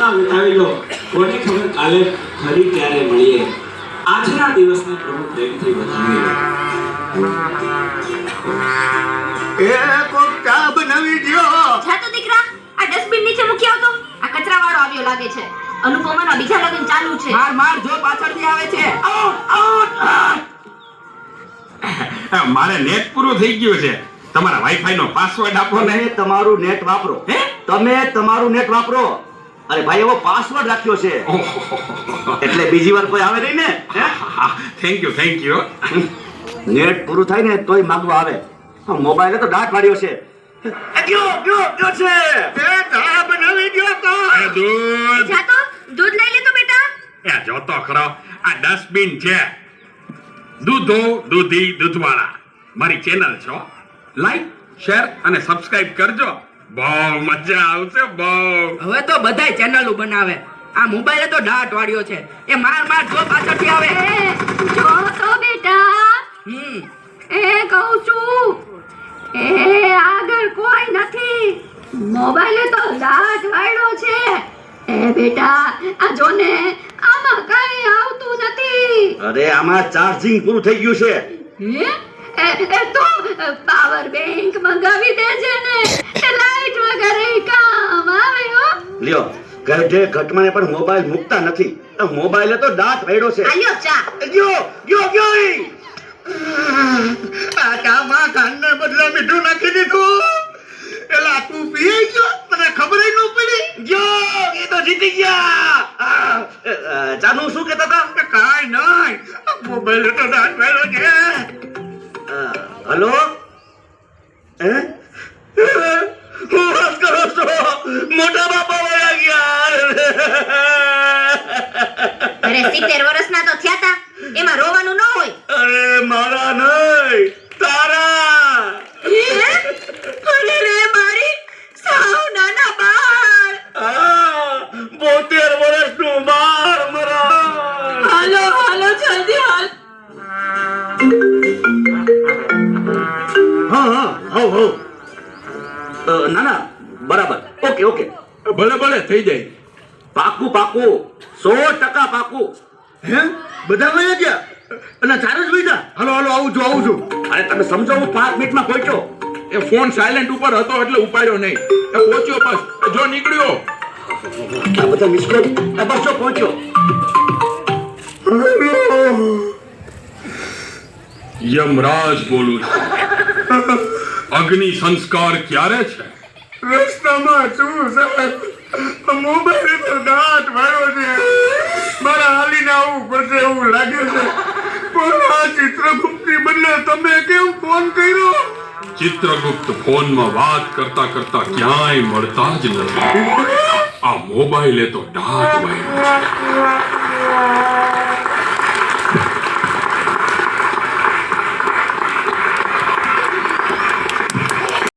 ના વિતાવી લો. કોને ખબર કાલે ફરી ક્યારે મળીએ. આજના દિવસને પ્રભુ પ્રેમથી વધાવી લો એ કોકા બનાવી દ્યો જા તો દીકરા આ ડસ્ટબિન નીચે મૂકી આવતો. આ કચરાવાળો આવ્યો લાગે છે. અનુપમાના બીજા લગ્ન ચાલુ છે. માર માર જો પાછળથી આવે છે. મારે નેટ પૂરું થઈ ગયું છે. તમારા વાઈફાઈ નો પાસવર્ડ આપો ને. તમારું નેટ વાપરો. હે? તમે તમારું નેટ વાપરો. અરે ભાઈ એવો પાસવર્ડ રાખ્યો છે. એટલે બીજી વાર કોઈ આવે નહીં ને thank you thank you net પૂરું થાય ને તોય માંગવા આવે. મોબાઈલે તો દાંત વાળ્યો છે. ગયો ગયો ગયો છે. એ ચા બનાવી દ્યો તો. દૂધ. જા તો દૂધ લઈ લે તો બેટા? એ જોતો ખરો આ ડસ્ટબિન છે. દૂધો દૂધી દૂધવાળા. મારી ચેનલ છો. લાઈક શેર અને સબસ્ક્રાઇબ કરજો. બહુ મજા આવશે બહુ. હવે તો બધાય ચેનલો બનાવે. આ મોબાઈલે તો ડાટ વાળ્યો છે. એ માર માર જો પાછળથી આવે. જો તો બેટા. હમ. એ કહું છું એ આગળ કોઈ નથી. મોબાઈલે તો ડાટ વાળ્યો છે. એ બેટા આ જો ને આમાં કઈ આવતું નથી. અરે આમાં ચાર્જિંગ પૂરું થઈ ગયું છે. હે? એ તો પાવર બેંક મંગાવી દેજે ને. એ લાઈટ વગર ઈ કામ આવે હો લ્યો. ગઢે ઘટમાને પણ મોબાઈલ મૂકતા નથી. તો મોબાઈલે તો દાંત વેડો છે. આલ્યો ચા. ગયો ગયો ગયો. આ ચામાં કાનને બદલે મીઠું નાખી દીધું. એલા તું પી ગયો તને ખબર ન પડી. ગયો એ તો જીતી ગયા. ચાનું શું કહેતા હતા? કાઈ નહીં મોબાઈલ તો દાંત વેડો છે. હલો? હે? હું? વાત કરો છો? મોટા બાપા અરે સિત્તેર વર્ષના તો થયા તા. એમાં રોવાનું ન હોય. અરે મારા નહીં તારા? અરે રે મારી સાવ નાના બાળ. આ, બોતેર વર્ષનું બાળ મરા. હાલો હાલો જલ્દી હાલ. હા હા હો હો અ, ના ના બરાબર. Okay okay. ભલે ભલે થઈ જાય. પાકું પાકું. સો ટકા પાકું. હે? બધા વયા ગયા? અને ચાર જ બીજા હાલો હાલો આવું છું આવું છું. અરે તમે સમજો હું પાંચ મિનિટમાં પહોંચ્યો. એ ફોન સાયલેન્ટ ઉપર હતો એટલે ઉપાડ્યો નહીં. એ પહોંચ્યો બસ. જો નીકળ્યો. આ બધા મિસ કોલ આ બસ જો પહોંચ્યો. યમરાજ બોલું છું. અગ્નિ સંસ્કાર ક્યારે છે? રસ્તામાં છું સાહેબ. મોબાઈલ આવવું પડશે એવું લાગે છે. પણ આ ચિત્રગુપ્તની બદલે તમે કેમ ફોન કર્યો? ચિત્રગુપ્ત ફોનમાં વાત કરતા કરતા ક્યાંય મળતા જ નથી. આ મોબાઈલે તો ડાક વાગ્યો